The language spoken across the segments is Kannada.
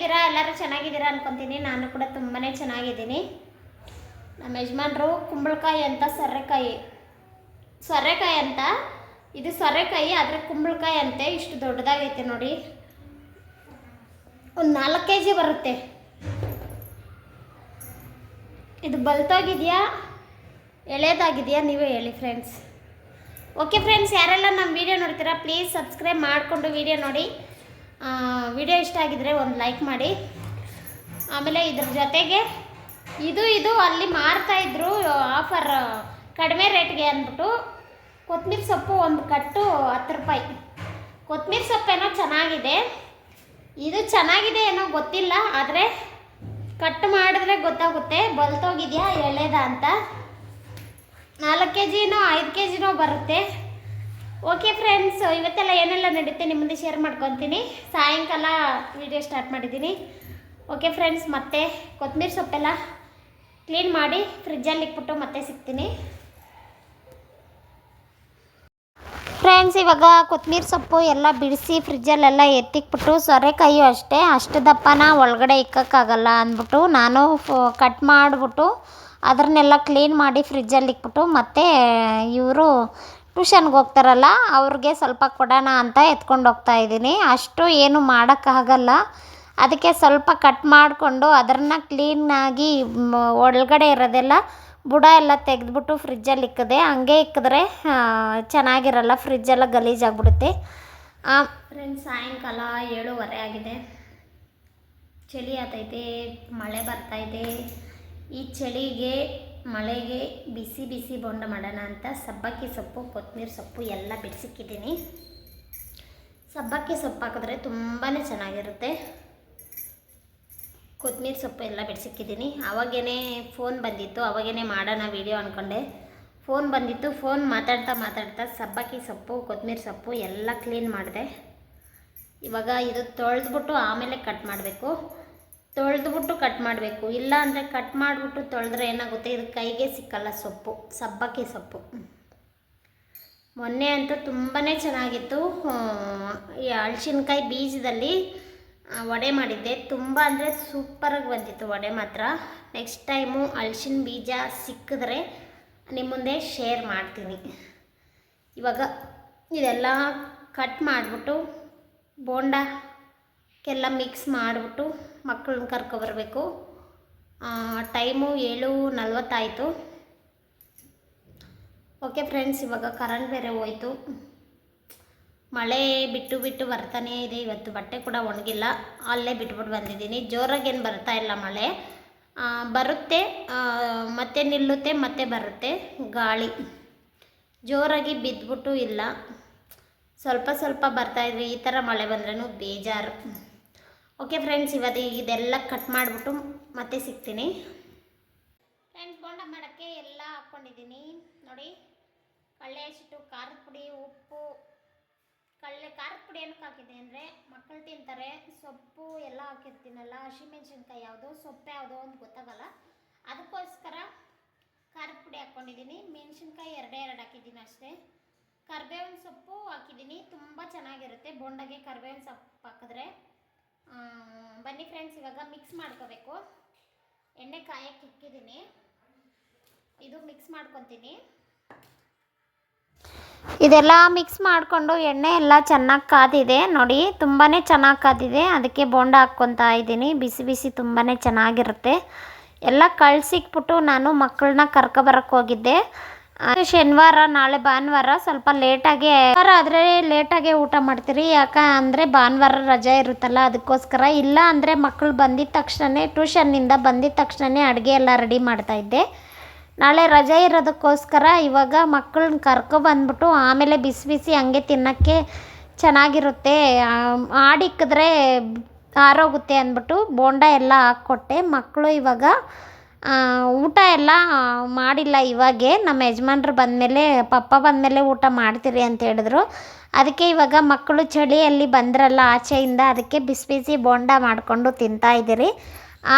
ಹೇಗಿದ್ದೀರಾ? ಎಲ್ಲರೂ ಚೆನ್ನಾಗಿದ್ದೀರಾ ಅನ್ಕೊತೀನಿ. ನಾನು ಕೂಡ ತುಂಬಾ ಚೆನ್ನಾಗಿದ್ದೀನಿ. ನಮ್ಮ ಯಜಮಾನ್ರು ಕುಂಬಳಕಾಯಿ ಅಂತ ಸೊರೆಕಾಯಿ ಸೊರೆಕಾಯಿ ಅಂತ? ಇದು ಸೊರೆಕಾಯಿ ಆದರೆ ಕುಂಬಳಕಾಯಿ ಅಂತೆ. ಇಷ್ಟು ದೊಡ್ಡದಾಗೈತೆ ನೋಡಿ. ಒಂದು ನಾಲ್ಕು ಕೆ ಜಿ ಬರುತ್ತೆ. ಇದು ಬಲ್ತೋಗಿದೆಯಾ? ಎಳೆಯದಾಗಿದೆಯಾ? ನೀವೇ ಹೇಳಿ ಫ್ರೆಂಡ್ಸ್ ಓಕೆ ಫ್ರೆಂಡ್ಸ್ ಯಾರೆಲ್ಲ ನಮ್ಮ ವಿಡಿಯೋ ನೋಡ್ತೀರಾ ಪ್ಲೀಸ್ ಸಬ್ಸ್ಕ್ರೈಬ್ ಮಾಡಿಕೊಂಡು ವಿಡಿಯೋ ನೋಡಿ. ವಿಡಿಯೋ ಇಷ್ಟ ಆಗಿದ್ರೆ ಒಂದು ಲೈಕ್ ಮಾಡಿ. ಆಮೇಲೆ ಇದ್ರ ಜೊತೆಗೆ ಇದು ಇದು ಅಲ್ಲಿ ಮಾರ್ತಾಯಿದ್ರು ಆಫರ್ ಕಡಿಮೆ ರೇಟ್ಗೆ ಅಂದ್ಬಿಟ್ಟು ಕೊತ್ತಂಬರಿ ಸೊಪ್ಪು ಒಂದು ಕಟ್ಟು ಹತ್ತು ರೂಪಾಯಿ. ಕೊತ್ತಂಬರಿ ಸೊಪ್ಪೇನೋ ಚೆನ್ನಾಗಿದೆ. ಇದು ಚೆನ್ನಾಗಿದೆ ಏನೋ ಗೊತ್ತಿಲ್ಲ, ಆದರೆ ಕಟ್ ಮಾಡಿದ್ರೆ ಗೊತ್ತಾಗುತ್ತೆ. ಬಲ್ತೋಗಿದೆಯಾ ಎಳೆದ ಅಂತ. ನಾಲ್ಕು ಕೆ ಜಿನೋ ಐದು ಕೆ ಜಿನೋ ಬರುತ್ತೆ. ಓಕೆ ಫ್ರೆಂಡ್ಸ್ ಇವತ್ತೆಲ್ಲ ಏನೆಲ್ಲ ನಡೆಯುತ್ತೆ ನಿಮ್ಮ ಮುಂದೆ ಶೇರ್ ಮಾಡ್ಕೊತೀನಿ. ಸಾಯಂಕಾಲ ವಿಡಿಯೋ ಸ್ಟಾರ್ಟ್ ಮಾಡಿದ್ದೀನಿ. ಓಕೆ ಫ್ರೆಂಡ್ಸ್ ಮತ್ತೆ ಕೊತ್ತಂಬರಿ ಸೊಪ್ಪೆಲ್ಲ ಕ್ಲೀನ್ ಮಾಡಿ ಫ್ರಿಜ್ಜಲ್ಲಿ ಇಟ್ಬಿಟ್ಟು ಮತ್ತೆ ಸಿಗ್ತೀನಿ. ಫ್ರೆಂಡ್ಸ್ ಇವಾಗ ಕೊತ್ತಂಬರಿ ಸೊಪ್ಪು ಎಲ್ಲ ಬಿಡಿಸಿ ಫ್ರಿಜ್ಜಲ್ಲೆಲ್ಲ ಎತ್ತಿಕ್ಬಿಟ್ಟು ಸೊರೆಕಾಯಿಯು ಅಷ್ಟೇ. ಅಷ್ಟು ದಪ್ಪನ ಒಳಗಡೆ ಇಕ್ಕೋಕ್ಕಾಗಲ್ಲ ಅಂದ್ಬಿಟ್ಟು ನಾನು ಕಟ್ ಮಾಡಿಬಿಟ್ಟು ಅದನ್ನೆಲ್ಲ ಕ್ಲೀನ್ ಮಾಡಿ ಫ್ರಿಜ್ಜಲ್ಲಿ ಇಕ್ಬಿಟ್ಟು ಮತ್ತೆ ಇವರು ಟ್ಯೂಷನ್ಗೆ ಹೋಗ್ತಾರಲ್ಲ, ಅವ್ರಿಗೆ ಸ್ವಲ್ಪ ಕೊಡೋಣ ಅಂತ ಎತ್ಕೊಂಡು ಹೋಗ್ತಾ ಇದ್ದೀನಿ. ಅಷ್ಟು ಏನು ಮಾಡೋಕ್ಕಾಗಲ್ಲ. ಅದಕ್ಕೆ ಸ್ವಲ್ಪ ಕಟ್ ಮಾಡಿಕೊಂಡು ಅದನ್ನು ಕ್ಲೀನಾಗಿ ಒಳಗಡೆ ಇರೋದೆಲ್ಲ ಬುಡ ಎಲ್ಲ ತೆಗೆದ್ಬಿಟ್ಟು ಫ್ರಿಜ್ಜಲ್ಲಿ ಇಕ್ಕಿದೆ. ಹಂಗೆ ಇಕ್ಕಿದ್ರೆ ಚೆನ್ನಾಗಿರಲ್ಲ ಫ್ರಿಜ್ಜೆಲ್ಲ ಗಲೀಜಾಗ್ಬಿಡುತ್ತೆ. ಫ್ರೆಂಡ್ಸ್ ಸಾಯಂಕಾಲ ಏಳುವರೆ ಆಗಿದೆ. ಚಳಿ ಆತೈತೆ, ಮಳೆ ಬರ್ತೈತೆ ಈ ಚಳಿಗೆ ಮಳೆಗೆ ಬಿಸಿ ಬಿಸಿ ಬೊಂಡ ಮಾಡೋಣ ಅಂತ ಸಬ್ಬಕ್ಕಿ ಸೊಪ್ಪು, ಕೊತ್ತಂಬರಿ ಸೊಪ್ಪು ಎಲ್ಲ ಬಿಡಿಸಿಕ್ಕಿದ್ದೀನಿ. ಸಬ್ಬಕ್ಕಿ ಸೊಪ್ಪು ಹಾಕಿದ್ರೆ ತುಂಬಾ ಚೆನ್ನಾಗಿರುತ್ತೆ. ಕೊತ್ತಂಬರಿ ಸೊಪ್ಪು ಎಲ್ಲ ಬಿಡಿಸಿಕ್ಕಿದ್ದೀನಿ. ಅವಾಗೇನೆ ಫೋನ್ ಬಂದಿತ್ತು ಅವಾಗೇನೆ ಮಾಡೋಣ ವೀಡಿಯೋ ಅಂದ್ಕೊಂಡೆ ಫೋನ್ ಬಂದಿತ್ತು ಫೋನ್ ಮಾತಾಡ್ತಾ ಮಾತಾಡ್ತಾ ಸಬ್ಬಕ್ಕಿ ಸೊಪ್ಪು, ಕೊತ್ತಂಬರಿ ಸೊಪ್ಪು ಎಲ್ಲ ಕ್ಲೀನ್ ಮಾಡಿದೆ. ಇವಾಗ ಇದು ತೊಳೆದ್ಬಿಟ್ಟು ಆಮೇಲೆ ಕಟ್ ಮಾಡಬೇಕು. ತೊಳೆದ್ಬಿಟ್ಟು ಕಟ್ ಮಾಡಬೇಕು. ಇಲ್ಲ ಅಂದರೆ ಕಟ್ ಮಾಡಿಬಿಟ್ಟು ತೊಳೆದ್ರೆ ಏನಾಗುತ್ತೆ? ಇದು ಕೈಗೆ ಸಿಕ್ಕಲ್ಲ ಸೊಪ್ಪು. ಸಬ್ಬಕ್ಕಿ ಸೊಪ್ಪು. ಮೊನ್ನೆ ಅಂತೂ ತುಂಬಾ ಚೆನ್ನಾಗಿತ್ತು. ಈ ಹಳಸಿನ್ಕಾಯಿ ಬೀಜದಲ್ಲಿ ವಡೆ ಮಾಡಿದ್ದೆ. ತುಂಬ ಅಂದರೆ ಸೂಪರಾಗಿ ಬಂದಿತ್ತು ವಡೆ ಮಾತ್ರ. ನೆಕ್ಸ್ಟ್ ಟೈಮು ಹಳಸಿನ ಬೀಜ ಸಿಕ್ಕಿದ್ರೆ ನಿಮ್ಮ ಮುಂದೆ ಶೇರ್ ಮಾಡ್ತೀನಿ. ಇವಾಗ ಇದೆಲ್ಲ ಕಟ್ ಮಾಡಿಬಿಟ್ಟು ಬೋಂಡಕ್ಕೆಲ್ಲ ಮಿಕ್ಸ್ ಮಾಡಿಬಿಟ್ಟು ಮಕ್ಕಳನ್ನ ಕರ್ಕೊಬರಬೇಕು ಟೈಮು ಏಳು ನಲ್ವತ್ತಾಯಿತು. ಓಕೆ ಫ್ರೆಂಡ್ಸ್ ಇವಾಗ ಕರೆಂಟ್ ಬೇರೆ ಹೋಯ್ತು. ಮಳೆ ಬಿಟ್ಟು ಬಿಟ್ಟು ಬರ್ತಾನೇ ಇದೆ. ಇವತ್ತು ಬಟ್ಟೆ ಕೂಡ ಒಣಗಿಲ್ಲ. ಅಲ್ಲೇ ಬಿಟ್ಬಿಟ್ಟು ಬಂದಿದ್ದೀನಿ. ಜೋರಾಗೇನು ಬರ್ತಾ ಇಲ್ಲ ಮಳೆ. ಬರುತ್ತೆ. ಮತ್ತೆ ನಿಲ್ಲುತ್ತೆ, ಮತ್ತೆ ಬರುತ್ತೆ. ಗಾಳಿ. ಜೋರಾಗಿ ಬಿದ್ದುಬಿಟ್ಟು ಇಲ್ಲ. ಸ್ವಲ್ಪ ಸ್ವಲ್ಪ ಬರ್ತಾ ಇದ್ರೆ ಈ ಥರ ಮಳೆ ಬಂದ್ರೂ ಬೇಜಾರು. ಓಕೆ ಫ್ರೆಂಡ್ಸ್ ಇವತ್ತು ಇದೆಲ್ಲ ಕಟ್ ಮಾಡಿಬಿಟ್ಟು ಮತ್ತೆ ಸಿಗ್ತೀನಿ. ಫ್ರೆಂಡ್ಸ್ ಬೋಂಡ ಮಾಡೋಕ್ಕೆ ಎಲ್ಲ ಹಾಕ್ಕೊಂಡಿದ್ದೀನಿ ನೋಡಿ, ಕಳ್ಳೆ ಹಸಿಟ್ಟು ಖಾರದ ಪುಡಿ, ಉಪ್ಪು, ಕಳ್ಳೆ ಖಾರದ ಪುಡಿ ಏನಕ್ಕೆ ಹಾಕಿದೆ ಅಂದರೆ ಮಕ್ಕಳು ತಿಂತಾರೆ. ಸೊಪ್ಪು ಎಲ್ಲ ಹಾಕಿರ್ತೀನಲ್ಲ, ಹಸಿಮೆಣ್ಸಿನ್ಕಾಯಿ ಯಾವುದು, ಸೊಪ್ಪು ಯಾವುದೋ ಅಂತ ಗೊತ್ತಾಗಲ್ಲ. ಅದಕ್ಕೋಸ್ಕರ ಖಾರದ ಪುಡಿ ಹಾಕ್ಕೊಂಡಿದ್ದೀನಿ ಮೆಣಸಿನ್ಕಾಯಿ ಎರಡೇ ಎರಡು ಹಾಕಿದ್ದೀನಿ ಅಷ್ಟೇ. ಕರ್ಬೇವಿನ ಸೊಪ್ಪು ಹಾಕಿದ್ದೀನಿ. ತುಂಬ ಚೆನ್ನಾಗಿರುತ್ತೆ. ಬೋಂಡಗೆ ಕರ್ಬೇವಿನ ಸೊಪ್ಪು ಹಾಕಿದ್ರೆ. ಬನ್ನಿ ಫ್ರೆಂಡ್ಸ್ ಇವಾಗ ಮಿಕ್ಸ್ ಮಾಡ್ಕೋಬೇಕು. ಎಣ್ಣೆ ಕಾಯಕ್ಕೆ ಇಕ್ಕಿದ್ದೀನಿ ಇದು ಮಿಕ್ಸ್ ಮಾಡ್ಕೊತೀನಿ. ಇದೆಲ್ಲ ಮಿಕ್ಸ್ ಮಾಡಿಕೊಂಡು ಎಣ್ಣೆ ಎಲ್ಲ ಚೆನ್ನಾಗಿ ಕಾದಿದೆ. ನೋಡಿ ತುಂಬಾ ಚೆನ್ನಾಗಿ ಕಾದಿದೆ. ಅದಕ್ಕೆ ಬೋಂಡ ಹಾಕ್ಕೊತಾ ಇದ್ದೀನಿ. ಬಿಸಿ ಬಿಸಿ ತುಂಬಾ ಚೆನ್ನಾಗಿರುತ್ತೆ. ಎಲ್ಲ ಕಳ್ಸಿಕ್ಬಿಟ್ಟು ನಾನು ಮಕ್ಕಳನ್ನ ಕರ್ಕೊಬರಕ್ಕೆ ಹೋಗಿದ್ದೆ. ಶನಿವಾರ, ನಾಳೆ ಭಾನುವಾರ ಸ್ವಲ್ಪ ಲೇಟಾಗಿ ಆದರೆ ಲೇಟಾಗೆ ಊಟ ಮಾಡ್ತೀರಿ. ಯಾಕ ಅಂದರೆ ಭಾನುವಾರ ರಜೆ ಇರುತ್ತಲ್ಲ, ಅದಕ್ಕೋಸ್ಕರ. ಇಲ್ಲ ಅಂದರೆ ಮಕ್ಕಳು ಬಂದಿದ್ದ ತಕ್ಷಣವೇ ಟ್ಯೂಷನ್ನಿಂದ ಬಂದಿದ ತಕ್ಷಣ ಅಡುಗೆ ಎಲ್ಲ ರೆಡಿ ಮಾಡ್ತಾಯಿದ್ದೆ ನಾಳೆ ರಜೆ ಇರೋದಕ್ಕೋಸ್ಕರ ಇವಾಗ ಮಕ್ಕಳನ್ನ ಕರ್ಕೊಬಂದ್ಬಿಟ್ಟು ಆಮೇಲೆ ಬಿಸಿ ಬಿಸಿ ಹಂಗೆ ತಿನ್ನೋಕ್ಕೆ ಚೆನ್ನಾಗಿರುತ್ತೆ. ಆಡಿಕ್ಕಿದ್ರೆ ಆರೋಗುತ್ತೆ ಅಂದ್ಬಿಟ್ಟು ಬೋಂಡ ಎಲ್ಲ ಹಾಕ್ಕೊಟ್ಟೆ. ಮಕ್ಕಳು ಇವಾಗ ಊಟ ಎಲ್ಲ ಮಾಡಿಲ್ಲ ಇವಾಗೆ. ನಮ್ಮ ಯಜಮಾನ್ರು ಬಂದಮೇಲೆ, ಪಪ್ಪ ಬಂದಮೇಲೆ ಊಟ ಮಾಡ್ತೀರಿ ಅಂತ ಹೇಳಿದ್ರು. ಅದಕ್ಕೆ ಇವಾಗ ಮಕ್ಕಳು ಚಳಿಯಲ್ಲಿ ಬಂದ್ರಲ್ಲ, ಆಚೆಯಿಂದ ಅದಕ್ಕೆ ಬಿಸಿ ಬಿಸಿ ಬೋಂಡ ಮಾಡಿಕೊಂಡು ತಿಂತಾ ಇದ್ದೀರಿ.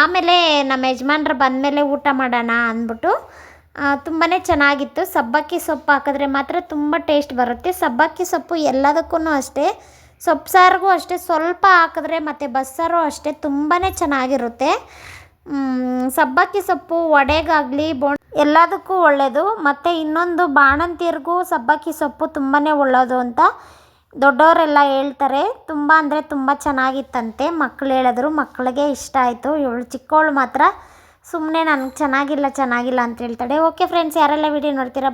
ಆಮೇಲೆ ನಮ್ಮ ಯಜಮಾನ್ರು ಬಂದಮೇಲೆ ಊಟ ಮಾಡೋಣ ಅಂದ್ಬಿಟ್ಟು ತುಂಬಾ ಚೆನ್ನಾಗಿತ್ತು. ಸಬ್ಬಕ್ಕಿ ಸೊಪ್ಪು ಹಾಕಿದ್ರೆ ಮಾತ್ರ ತುಂಬ ಟೇಸ್ಟ್ ಬರುತ್ತೆ. ಸಬ್ಬಕ್ಕಿ ಸೊಪ್ಪು ಎಲ್ಲದಕ್ಕೂ ಅಷ್ಟೇ, ಸೊಪ್ಪು ಸಾರಿಗೂ ಅಷ್ಟೇ, ಸ್ವಲ್ಪ ಹಾಕಿದ್ರೆ ಮತ್ತು ಬಸ್ಸಾರು ಅಷ್ಟೇ ತುಂಬಾ ಚೆನ್ನಾಗಿರುತ್ತೆ. ಸಬ್ಬಕ್ಕಿ ಸೊಪ್ಪು, ವಡೆಗಾಗಲಿ, ಬೋಂಡ್ ಎಲ್ಲದಕ್ಕೂ ಒಳ್ಳೆಯದು ಮತ್ತು ಇನ್ನೊಂದು ಬಾಣಂತಿಯರಿಗೂ ಸಬ್ಬಕ್ಕಿ ಸೊಪ್ಪು ತುಂಬಾ ಒಳ್ಳೆಯದು ಅಂತ ದೊಡ್ಡವರೆಲ್ಲ ಹೇಳ್ತಾರೆ. ತುಂಬ ಅಂದರೆ ತುಂಬ ಚೆನ್ನಾಗಿತ್ತಂತೆ. ಮಕ್ಕಳು ಹೇಳಿದ್ರು ಮಕ್ಕಳಿಗೆ ಇಷ್ಟ ಆಯಿತು. ಇವಳು ಚಿಕ್ಕವಳು ಮಾತ್ರ ಸುಮ್ಮನೆ ನನಗೆ ಚೆನ್ನಾಗಿಲ್ಲ ಚೆನ್ನಾಗಿಲ್ಲ ಅಂತ ಹೇಳ್ತಾಳೆ. ಓಕೆ ಫ್ರೆಂಡ್ಸ್ ಯಾರೆಲ್ಲ ವಿಡಿಯೋ ನೋಡ್ತೀರಾ